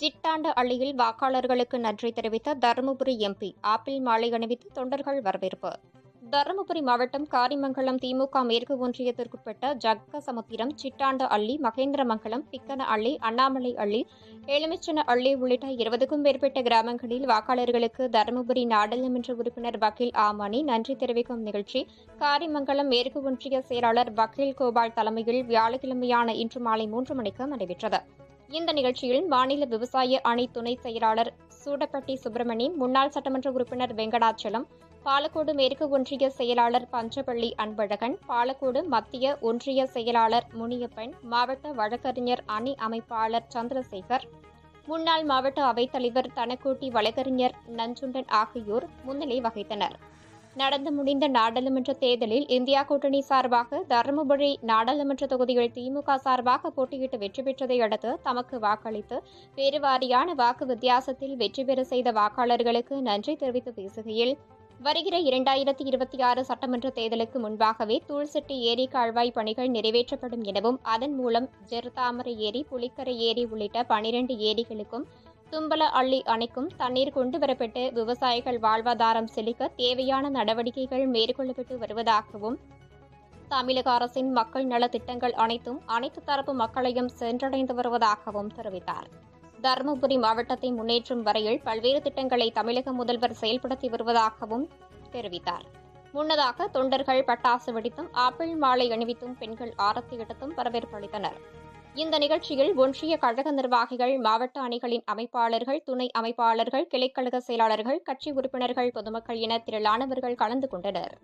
சிட்டாண்ட அள்ளியில் வாக்காளர்களுக்கு நன்றி தெரிவித்த தருமபுரி எம்பி ஆப்பிள் மாலை அணிவித்து தொண்டர்கள் வரவேற்பு. தருமபுரி மாவட்டம் காரிமங்கலம் திமுக மேற்கு ஒன்றியத்திற்குட்பட்ட ஜக்க சமுத்திரம் சிட்டாண்ட அள்ளி மகேந்திரமங்கலம் பிக்கன அள்ளி அண்ணாமலை அள்ளி எலுமிச்சன அள்ளி உள்ளிட்ட இருபதுக்கும் மேற்பட்ட கிராமங்களில் வாக்காளர்களுக்கு தருமபுரி நாடாளுமன்ற உறுப்பினர் வக்கீல் ஆமானி நன்றி தெரிவிக்கும் நிகழ்ச்சி. காரிமங்கலம் மேற்கு ஒன்றிய செயலாளர் வக்கீல் கோபால் தலைமையில் வியாழக்கிழமையான இன்று மாலை மூன்று மணிக்கு நடைபெற்றது. இந்த நிகழ்ச்சியில் மாநில விவசாய அணி துணை செயலாளர் சூடப்பட்டி சுப்பிரமணியன் முன்னாள் சட்டமன்ற உறுப்பினர் வெங்கடாச்சலம் பாலக்கோடு மேற்கு ஒன்றிய செயலாளர் பஞ்சப்பள்ளி அன்பழகன் பாலக்கோடு மத்திய ஒன்றிய செயலாளர் முனியப்பன் மாவட்ட வழக்கறிஞர் அணி அமைப்பாளர் சந்திரசேகர் முன்னாள் மாவட்ட அவைத்தலைவர் தனக்கோட்டி வழக்கறிஞர் நஞ்சுண்டன் ஆகியோர் முன்னிலை வகித்தனர். நடந்து முடிந்த நாடாளுமன்ற தேர்தலில் இந்தியா கூட்டணி சார்பாக தருமபுரி நாடாளுமன்ற தொகுதியில் திமுக சார்பாக போட்டியிட்டு வெற்றி பெற்றதை அடுத்து தமக்கு வாக்களித்து வேறுவாரியான வாக்கு வித்தியாசத்தில் வெற்றி பெற செய்த வாக்காளர்களுக்கு நன்றி தெரிவித்து பேசுகையில் வருகிற இரண்டாயிரத்தி இருபத்தி ஆறு சட்டமன்ற தேர்தலுக்கு முன்பாகவே தூள்செட்டி ஏரி கால்வாய் பணிகள் நிறைவேற்றப்படும் எனவும் அதன் மூலம் ஜெருதாமரை ஏரி புலிக்கரை ஏரி உள்ளிட்ட பனிரெண்டு ஏரிகளுக்கும் தும்பல அள்ளி அணைக்கும் தண்ணீர் கொண்டு வரப்பட்டு விவசாயிகள் வாழ்வாதாரம் செழிக்க தேவையான நடவடிக்கைகள் மேற்கொள்ளப்பட்டு வருவதாகவும் தமிழக அரசின் மக்கள் நலத்திட்டங்கள் அனைத்தும் அனைத்து தரப்பு மக்களையும் சென்றடைந்து வருவதாகவும் தெரிவித்தார். தருமபுரி மாவட்டத்தை முன்னேற்றும் வரையில் பல்வேறு திட்டங்களை தமிழக முதல்வர் செயல்படுத்தி வருவதாகவும் தெரிவித்தார். முன்னதாக தொண்டர்கள் பட்டாசு வெடித்தும் ஆப்பிள் மாலை அணிவித்தும் பெண்கள் ஆரத்தி எடுத்தும் வரவேற்பளித்தனர் இந்த நிகழ்ச்சியில் ஒன்றிய கழக நிர்வாகிகள் மாவட்ட அணிகளின் அமைப்பாளர்கள் துணை அமைப்பாளர்கள் கிளைக்கழக செயலாளர்கள் கட்சி உறுப்பினர்கள் பொதுமக்கள் என திரளானவர்கள் கலந்து கொண்டனர்.